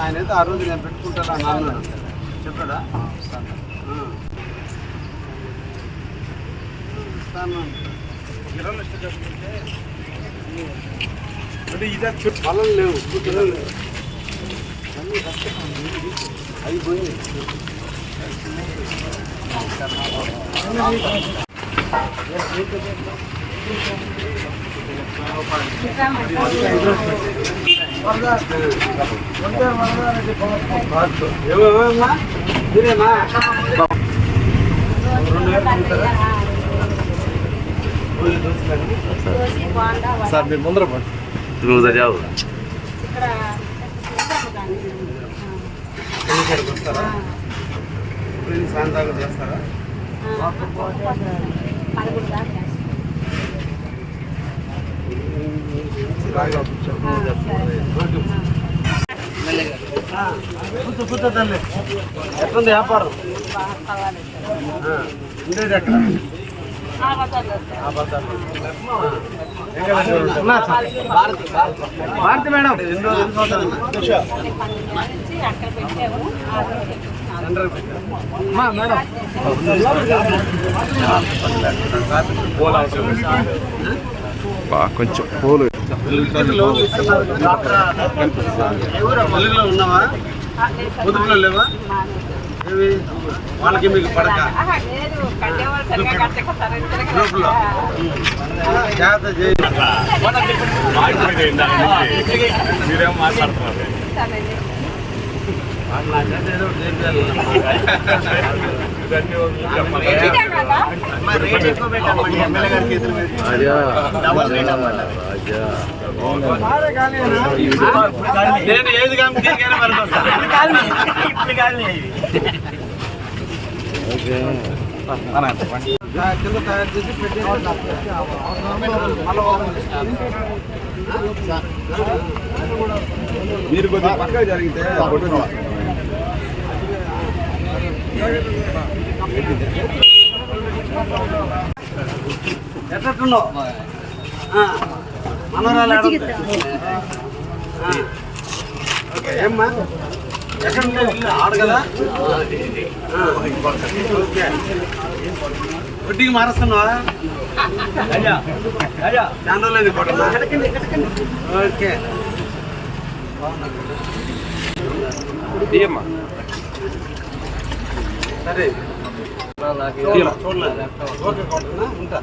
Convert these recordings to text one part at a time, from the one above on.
ఆయన అయితే ఆ రోజు నేను పెట్టుకుంటాను అని అన్నాడు చెప్పాడా ఆ. అంటే ఇదే లేవు లేవు అవి దోసులండి. సార్ మీరు ముందర ఇక్కడ ఎన్నికలకు వస్తారా సాయంత్రం చేస్తారా? ఎట్లుంది వ్యాపారం ఉండేది ఎక్కడ భారతి మేడం ఎన్ని రోజులు ఎన్ని అక్కడ కొంచెం పూలు. పొదుపులో లేవా వాళ్ళకి మీకు పడక జాగ్రత్త చేయండి మీరేం మాట్లాడుతున్నారు ఏదో నేను ఏది కింద తయారు చేసి. మీరు కొద్దిగా పక్కగా జరిగితే ఎట్లున్నావు? ఆ, మనోరాలు ఓకే ఏమ్మా? ఎక్కడ ఆడగదా ఓకే. వడ్డీకి మారుస్తున్నావా? చాలా రోజులైంది కొట్టనా? ఓకే. సరే. ఓకే ఉంటా?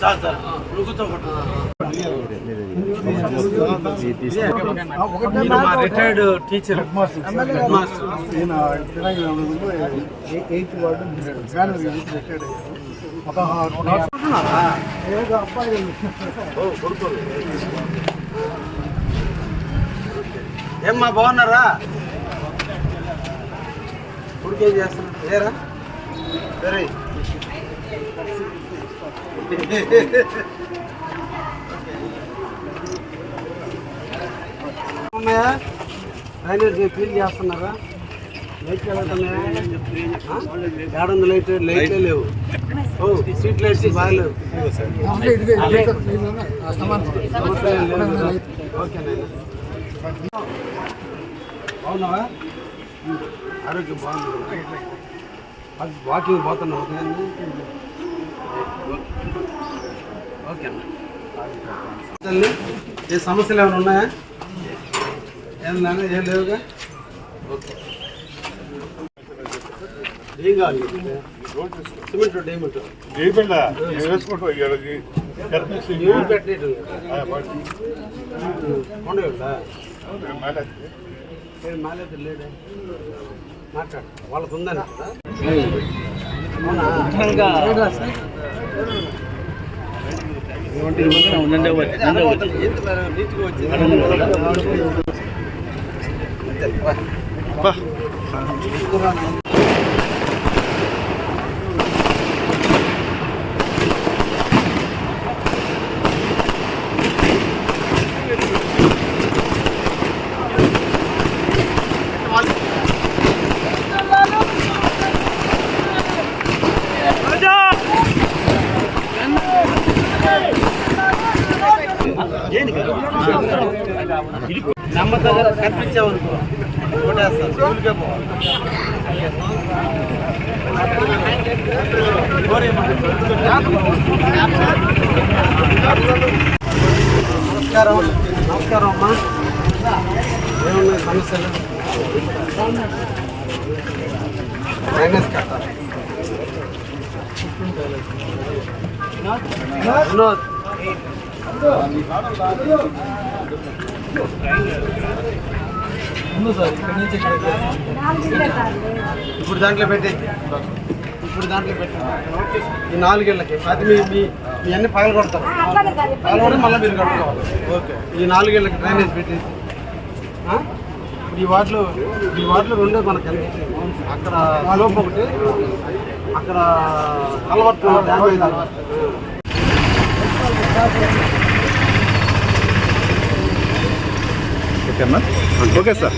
చాలు చాలు. కూర్చోకూడదు ఈయన మా retired teacher master eighth ward retired పదహారు ఏదో అబ్బాయి. ఏమ్మా బాగున్నారా? ఉడికేం చేస్తున్నా లేరా? సరే. ఉన్నాయా డ్రైనేజ్ క్లీన్ చేస్తున్నారా? లైట్లు వెళ్తున్నాయా ఏడుంది లైట్ లైట్లే లేవు. ఓ స్ట్రీట్ లైట్స్ బాగాలేవు. ఇదిగే లేదు. ఓకే ఆరోగ్యం బాగుంది. అది వాకింగ్ పోతున్నావు ఉదయాన్నే? ఓకే. అన్న. ఏ సమస్యలు ఏమైనా ఉన్నాయా? ఏం నాన్న ఏం లేవుగా ఓకే ఏం కావాలి? సిమెంట్ రోడ్ ఏమిటో? ఏమి పెట్టేయటం కొండ వెళ్తా ఏం మాలేదు లేడే మాట్లాడు. వాళ్ళకు ఉందని బాగా నీట్గా వచ్చింది. 喂爸 నమస్కారం. నమస్కారం అమ్మా. ఏమున్నాయి సమస్యలు? మైనస్ కట్టాలి. వినోద్. ఇప్పుడు దాంట్లో పెట్టే ఇప్పుడు దాంట్లో పెట్టే ఈ నాలుగేళ్ళకి. అది మీ మీ మీ అన్ని పగలు కొడతారు. పగలు కొడితే మళ్ళీ మీరు కట్టుకోవాలి. ఓకే. ఈ నాలుగేళ్ళకి డ్రైనేజ్ పెట్టేసి. ఆ? ఇప్పుడు ఈ వాటిలో ఈ వాటిలో రెండే మనకు అక్కడ లోపు ఒకటి. అక్కడ కలవట్టు డ్యామేజ్ ఓకేనా ఓకే సార్.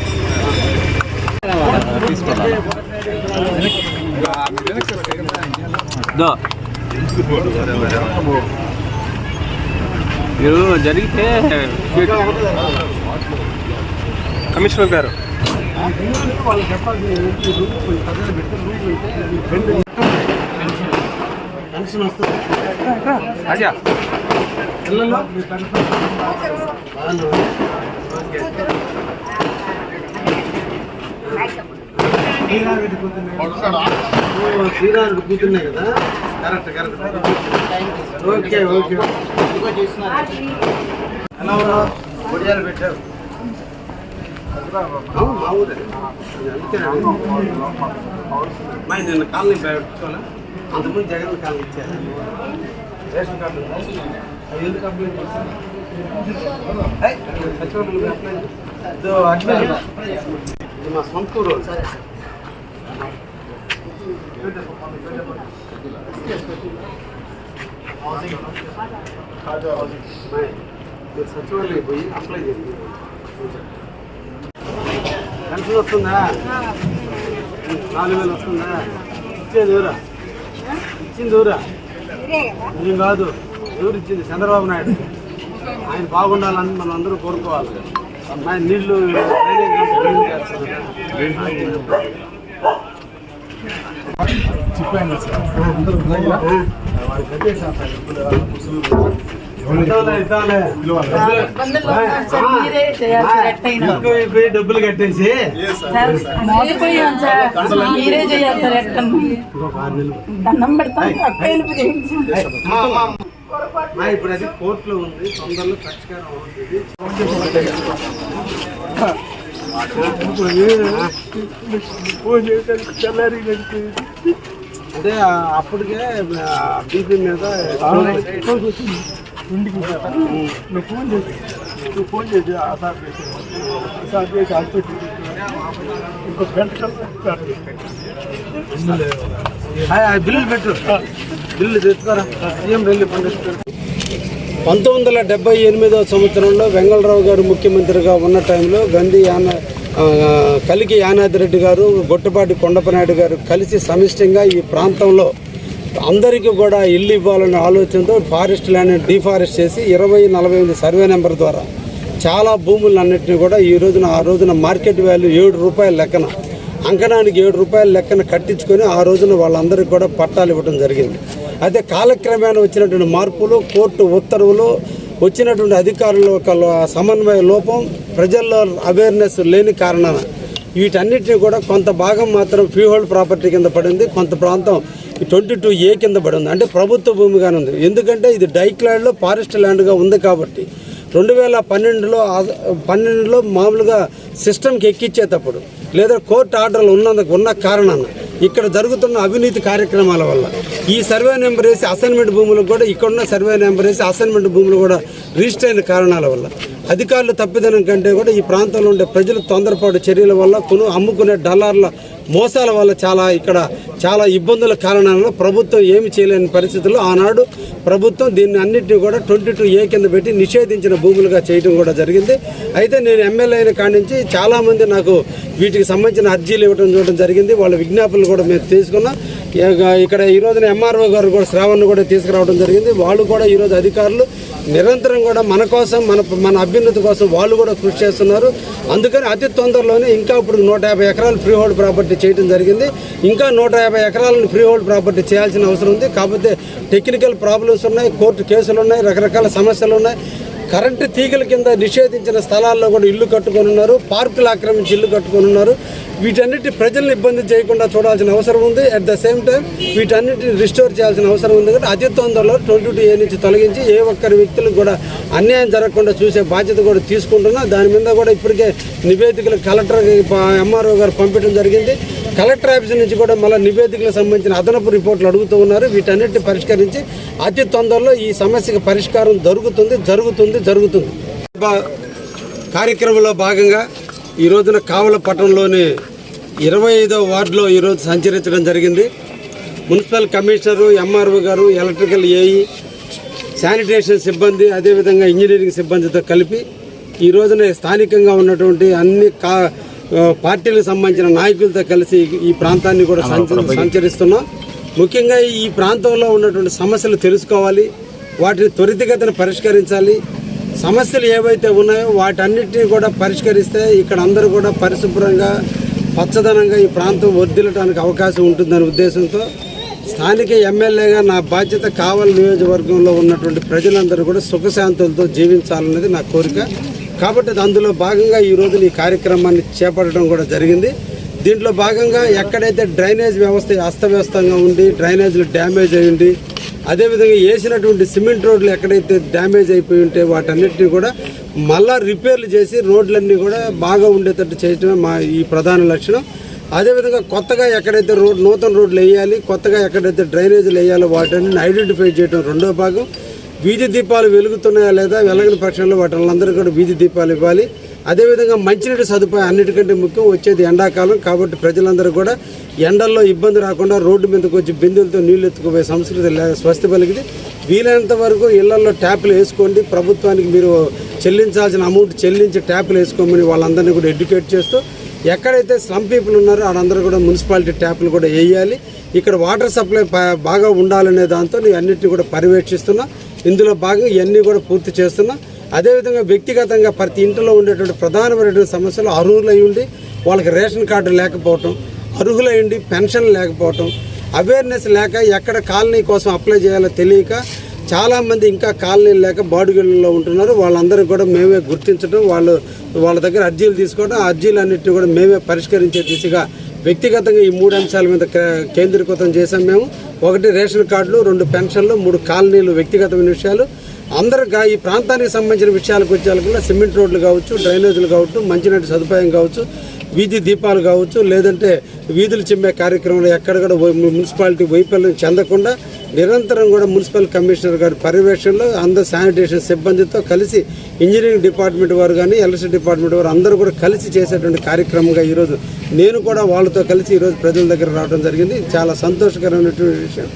మీరు జరిగితే కమిషనర్ గారు. వాళ్ళు చెప్పాల్సిన ఏంటి రూమ్ కొంచెం పెద్దది పెట్టి రూమ్ ఉంటే రెండు పెన్షన్ వస్తుంది అజా పిల్లలు మీ పెన్షన్ బాగున్నా? ఓకే. శ్రీరాముడి కూతుర్నే కదా? కరెక్ట్ కరెక్ట్ ఓకే ఓకే ఎలా ఉన్నావు? ఒడియాలు పెట్టావు అవును, మా ఊరే. అందుకే మా నిన్న కాలనీ పెట్టుకోవాలా అంతకుముందు జగన్ కాలనీ ఇచ్చారు. రేషన్ కార్డు ఎందుకు అప్లై చేశారు. ఇది మా సొంత ఊరు మీరు సచివాలయం పోయి అప్లై చేయండి పెన్షన్ వస్తుందా నాలుగు వేలు వస్తుందా? ఇచ్చేది ఎవరా? ఇచ్చింది ఎవరా? నేను కాదు ఎవరు? ఇచ్చింది చంద్రబాబు నాయుడు ఆయన బాగుండాలని మనం అందరూ కోరుకోవాలి ఆయన నీళ్ళు డబ్బులు కట్టేసి మోసపోయాం సార్ మీరే చేయాలి సార్ దండం పెడతాం ఇప్పుడు అది కోర్టులో ఉంది తొందరలో పరిష్కారం అవుతుంది. అంటే అప్పటికే బీపీ మీద. నువ్వు ఫోన్ చేసి నువ్వు ఫోన్ చేసి ఆ సార్ చేసి ఆ సార్ చేసి హాస్పిటల్ ఇంకో గంట కల్లా బిల్లులు పెట్టు. బిల్లు తెచ్చుకోరా. సీఎం వెళ్ళి పండిస్తారు పంతొమ్మిది వందల డెబ్బై ఎనిమిదవ సంవత్సరంలో వెంగళరావు గారు ముఖ్యమంత్రిగా ఉన్న టైంలో గంధి యాన కలికి యానాదిరెడ్డి గారు గొట్టపాటి కొండపనాయుడు గారు కలిసి సమిష్టంగా ఈ ప్రాంతంలో అందరికీ కూడా ఇల్లు ఇవ్వాలనే ఆలోచనతో ఫారెస్ట్ ల్యాండ్ డిఫారెస్ట్ చేసి ఇరవై నలభై ఎనిమిది సర్వే నెంబర్ ద్వారా చాలా భూములన్నింటినీ కూడా ఈ రోజున ఆ రోజున మార్కెట్ వాల్యూ ఏడు రూపాయల లెక్కన అంకణానికి ఏడు రూపాయల లెక్కన కట్టించుకొని ఆ రోజున వాళ్ళందరికీ కూడా పట్టాలు ఇవ్వడం జరిగింది. అయితే కాలక్రమేణా వచ్చినటువంటి మార్పులు కోర్టు ఉత్తర్వులు వచ్చినటువంటి అధికారుల యొక్క లో- సమన్వయ లోపం ప్రజల్లో అవేర్నెస్ లేని కారణాన వీటన్నిటిని కూడా కొంత భాగం మాత్రం ఫ్రీ హోల్డ్ ప్రాపర్టీ కింద పడింది. కొంత ప్రాంతం ట్వంటీ టూ ఏ కింద పడింది అంటే ప్రభుత్వ భూమిగానే ఉంది. ఎందుకంటే ఇది డైక్లాడ్లో ఫారెస్ట్ ల్యాండ్గా ఉంది కాబట్టి రెండు వేల పన్నెండులో పన్నెండులో మామూలుగా సిస్టమ్కి ఎక్కించేటప్పుడు లేదా కోర్టు ఆర్డర్లు ఉన్నందుకు ఉన్న కారణాన ఇక్కడ జరుగుతున్న అవినీతి కార్యక్రమాల వల్ల ఈ సర్వే నెంబర్ వేసి అసైన్మెంట్ భూములకు కూడా ఇక్కడున్న సర్వే నెంబర్ వేసి అసైన్మెంట్ భూములు కూడా రిజిస్టర్ అయిన కారణాల వల్ల అధికారులు తప్పిదనం కంటే కూడా ఈ ప్రాంతంలో ఉండే ప్రజలు తొందరపాటు చర్యల వల్ల కొను అమ్ముకునే డాలర్ల మోసాల వల్ల చాలా ఇక్కడ చాలా ఇబ్బందుల కారణాలను ప్రభుత్వం ఏమి చేయలేని పరిస్థితుల్లో ఆనాడు ప్రభుత్వం దీన్ని అన్నింటినీ కూడా ట్వంటీ టూ ఏ కింద పెట్టి నిషేధించిన భూములుగా చేయడం కూడా జరిగింది. అయితే నేను ఎమ్మెల్యే అయిన కాడి నుంచి చాలామంది నాకు వీటికి సంబంధించిన అర్జీలు ఇవ్వడం చూడడం జరిగింది. వాళ్ళ విజ్ఞాపనలు కూడా మేము తీసుకున్నాం. ఇక్కడ ఈ రోజున ఎంఆర్ఓ గారు కూడా శ్రావణ్ కూడా తీసుకురావడం జరిగింది. వాళ్ళు కూడా ఈరోజు అధికారులు నిరంతరం కూడా మన కోసం మన మన అభ్యున్నతి కోసం వాళ్ళు కూడా కృషి చేస్తున్నారు. అందుకని అతి తొందరలోనే ఇంకా ఇప్పుడు నూట యాభై ఎకరాలు ఫ్రీ హోల్డ్ ప్రాపర్టీ చేయడం జరిగింది. ఇంకా నూట యాభై ఎకరాలను ఫ్రీ హోల్డ్ ప్రాపర్టీ చేయాల్సిన అవసరం ఉంది. కాకపోతే టెక్నికల్ ప్రాబ్లమ్స్ ఉన్నాయి కోర్టు కేసులు ఉన్నాయి రకరకాల సమస్యలు ఉన్నాయి. కరెంటు తీగల కింద నిషేధించిన స్థలాల్లో కూడా ఇల్లు కట్టుకొని ఉన్నారు. పార్కులు ఆక్రమించి ఇల్లు కట్టుకొని ఉన్నారు. వీటన్నిటి ప్రజల్ని ఇబ్బంది చేయకుండా చూడాల్సిన అవసరం ఉంది. అట్ ద సేమ్ టైం వీటన్నిటిని రిస్టోర్ చేయాల్సిన అవసరం ఉంది కాబట్టి అతి తొందరలో ట్వంటీ టూ ఏ నుంచి తొలగించి ఏ ఒక్కరి వ్యక్తులకు కూడా అన్యాయం జరగకుండా చూసే బాధ్యత కూడా తీసుకుంటున్నా. దాని మీద కూడా ఇప్పటికే నివేదికలు కలెక్టర్ ఎంఆర్ఓ గారు పంపించడం జరిగింది. కలెక్టర్ ఆఫీస్ నుంచి కూడా మళ్ళీ నివేదికలకు సంబంధించిన అదనపు రిపోర్ట్లు అడుగుతూ ఉన్నారు. వీటన్నిటిని పరిష్కరించి అతి తొందరలో ఈ సమస్యకు పరిష్కారం దొరుకుతుంది జరుగుతుంది జరుగుతుంది. బా- కార్యక్రమంలో భాగంగా ఈ రోజున కావల పట్టణంలోని ఇరవై ఐదో వార్డులో ఈరోజు సంచరించడం జరిగింది. మున్సిపల్ కమిషనరు ఎంఆర్ఓ గారు ఎలక్ట్రికల్ ఏఈ శానిటేషన్ సిబ్బంది అదేవిధంగా ఇంజనీరింగ్ సిబ్బందితో కలిపి ఈ రోజున స్థానికంగా ఉన్నటువంటి అన్ని కా పార్టీలకు సంబంధించిన నాయకులతో కలిసి ఈ ప్రాంతాన్ని కూడా సంచ- సంచరిస్తున్నాం. ముఖ్యంగా ఈ ప్రాంతంలో ఉన్నటువంటి సమస్యలు తెలుసుకోవాలి. వాటిని త్వరితగతిన పరిష్కరించాలి. సమస్యలు ఏవైతే ఉన్నాయో వాటన్నిటిని కూడా పరిష్కరిస్తే ఇక్కడ అందరూ కూడా పరిశుభ్రంగా పచ్చదనంగా ఈ ప్రాంతం వర్దిల్లటానికి అవకాశం ఉంటుందనే ఉద్దేశంతో స్థానిక ఎమ్మెల్యేగా నా బాధ్యత కావలి నియోజకవర్గంలో ఉన్నటువంటి ప్రజలందరూ కూడా సుఖశాంతులతో జీవించాలన్నది నా కోరిక. కాబట్టి అందులో భాగంగా ఈ రోజున ఈ కార్యక్రమాన్ని చేపట్టడం కూడా జరిగింది. దీంట్లో భాగంగా ఎక్కడైతే డ్రైనేజ్ వ్యవస్థ అస్తవ్యస్తంగా ఉండి డ్రైనేజీలు డ్యామేజ్ అయ్యింది అదేవిధంగా వేసినటువంటి సిమెంట్ రోడ్లు ఎక్కడైతే డ్యామేజ్ అయిపోయి ఉంటే వాటన్నిటిని కూడా మళ్ళా రిపేర్లు చేసి రోడ్లన్నీ కూడా బాగా ఉండేటట్టు చేయటమే మా ఈ ప్రధాన లక్షణం. అదేవిధంగా కొత్తగా ఎక్కడైతే రోడ్ నూతన రోడ్లు వేయాలి కొత్తగా ఎక్కడైతే డ్రైనేజీలు వేయాలో వాటిని ఐడెంటిఫై చేయడం రెండో భాగం. వీధి దీపాలు వెలుగుతున్నాయా లేదా వెలగని పక్షంలో వాటిని అందరూ కూడా వీధి దీపాలు ఇవ్వాలి. అదేవిధంగా మంచినీటి సదుపాయం అన్నిటికంటే ముఖ్యం వచ్చేది ఎండాకాలం కాబట్టి ప్రజలందరూ కూడా ఎండల్లో ఇబ్బంది రాకుండా రోడ్డు మీదకి వచ్చి బిందెలతో నీళ్ళు ఎత్తుకుపోయే సంస్కృతి స్వస్థ పలికింది. వీలైనంత వరకు ఇళ్ళలో ట్యాపులు వేసుకోండి. ప్రభుత్వానికి మీరు చెల్లించాల్సిన అమౌంట్ చెల్లించి ట్యాపులు వేసుకోమని వాళ్ళందరినీ కూడా ఎడ్యుకేట్ చేస్తూ ఎక్కడైతే స్లమ్ పీపుల్ ఉన్నారో వాళ్ళందరూ కూడా మున్సిపాలిటీ ట్యాప్లు కూడా వేయాలి. ఇక్కడ వాటర్ సప్లై బాగా ఉండాలనే దాంతో నేను అన్నిటిని కూడా పర్యవేక్షిస్తున్నా. ఇందులో భాగంగా ఇవన్నీ కూడా పూర్తి చేస్తున్నా. అదేవిధంగా వ్యక్తిగతంగా ప్రతి ఇంటిలో ఉండేటువంటి ప్రధానమైనటువంటి సమస్యలు అర్హులై ఉండి వాళ్ళకి రేషన్ కార్డు లేకపోవటం అర్హులై ఉండి పెన్షన్ లేకపోవటం అవేర్నెస్ లేక ఎక్కడ కాలనీ కోసం అప్లై చేయాలో తెలియక చాలామంది ఇంకా కాలనీలు లేక బాడుగిళ్ళలో ఉంటున్నారు. వాళ్ళందరూ కూడా మేమే గుర్తించడం వాళ్ళు వాళ్ళ దగ్గర అర్జీలు తీసుకోవడం ఆ అర్జీలన్నింటినీ కూడా మేమే పరిష్కరించే దిశగా వ్యక్తిగతంగా ఈ మూడు అంశాల మీద కేంద్రీకృతం చేశాం మేము. ఒకటి రేషన్ కార్డులు రెండు పెన్షన్లు మూడు కాలనీలు వ్యక్తిగతమైన విషయాలు. అందరు ఈ ప్రాంతానికి సంబంధించిన విషయాలకు వచ్చేలా సిమెంట్ రోడ్లు కావచ్చు డ్రైనేజీలు కావచ్చు మంచినీటి సదుపాయం కావచ్చు వీధి దీపాలు కావచ్చు లేదంటే వీధులు చిమ్మే కార్యక్రమంలో ఎక్కడ కూడా మున్సిపాలిటీ వైఫల్యం చెందకుండా నిరంతరం కూడా మున్సిపల్ కమిషనర్ గారి పర్యవేక్షణలో అందరు శానిటేషన్ సిబ్బందితో కలిసి ఇంజనీరింగ్ డిపార్ట్మెంట్ వారు కానీ ఎలక్ట్రిసిటీ డిపార్ట్మెంట్ వారు అందరూ కూడా కలిసి చేసేటువంటి కార్యక్రమంగా ఈరోజు నేను కూడా వాళ్ళతో కలిసి ఈరోజు ప్రజల దగ్గర రావడం జరిగింది. చాలా సంతోషకరమైనటువంటి విషయం.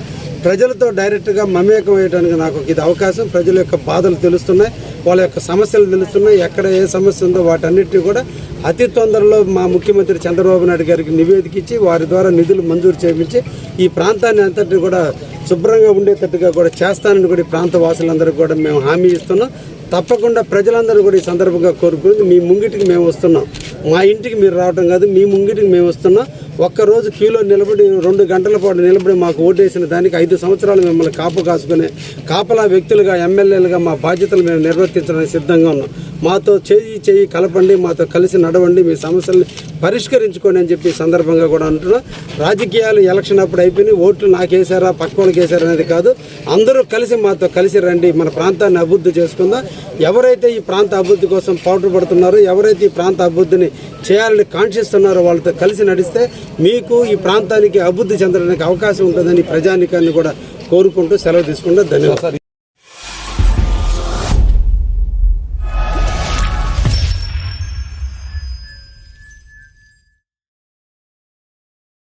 ప్రజలతో డైరెక్ట్గా మమేకం అయ్యడానికి నాకు ఇది అవకాశం. ప్రజల యొక్క బాధలు తెలుస్తున్నాయి వాళ్ళ యొక్క సమస్యలు తెలుస్తున్నాయి ఎక్కడ ఏ సమస్య ఉందో వాటన్నిటిని కూడా అతి తొందరలో మా ముఖ్యమంత్రి చంద్రబాబు నాయుడు గారికి నివేదిక ఇచ్చి వారి ద్వారా నిధులు మంజూరు చేయించి ఈ ప్రాంతాన్ని అంతటిని కూడా శుభ్రంగా ఉండేటట్టుగా కూడా చేస్తానని కూడా ఈ ప్రాంత వాసులందరికీ కూడా మేము హామీ ఇస్తున్నాం. తప్పకుండా ప్రజలందరూ కూడా ఈ సందర్భంగా కోరుకుని మీ ముంగిటికి మేము వస్తున్నాం. మా ఇంటికి మీరు రావడం కాదు మీ ముంగిటికి మేము వస్తున్నాం. ఒక్కరోజు క్యూలో నిలబడి రెండు గంటల పాటు నిలబడి మాకు ఓటేసిన దానికి ఐదు సంవత్సరాలు మిమ్మల్ని కాపు కాసుకునే కాపలా వ్యక్తులుగా ఎమ్మెల్యేలుగా మా బాధ్యతలు మేము నిర్వర్తించడానికి సిద్ధంగా ఉన్నాం. మాతో చేయి చేయి కలపండి మాతో కలిసి నడవండి మీ సమస్యల్ని పరిష్కరించుకోండి అని చెప్పి సందర్భంగా కూడా అంటున్నా. రాజకీయాలు ఎలక్షన్ అప్పుడు అయిపోయినాయి. ఓట్లు నాకేసారా పక్క వాళ్ళకి వేసారా అనేది కాదు. అందరూ కలిసి మాతో కలిసి రండి. మన ప్రాంతాన్ని అభివృద్ధి చేసుకుందాం. ఎవరైతే ఈ ప్రాంత అభివృద్ధి కోసం పాటుపడుతున్నారో ఎవరైతే ఈ ప్రాంత అభివృద్ధిని చేయాలని కాంక్షిస్తున్నారో వాళ్ళతో కలిసి నడిస్తే మీకు ఈ ప్రాంతానికి అభివృద్ధి చెందడానికి అవకాశం ఉంటుందని ప్రజానికాన్ని కూడా కోరుకుంటూ సెలవు తీసుకుంటూ. ధన్యవాదాలు.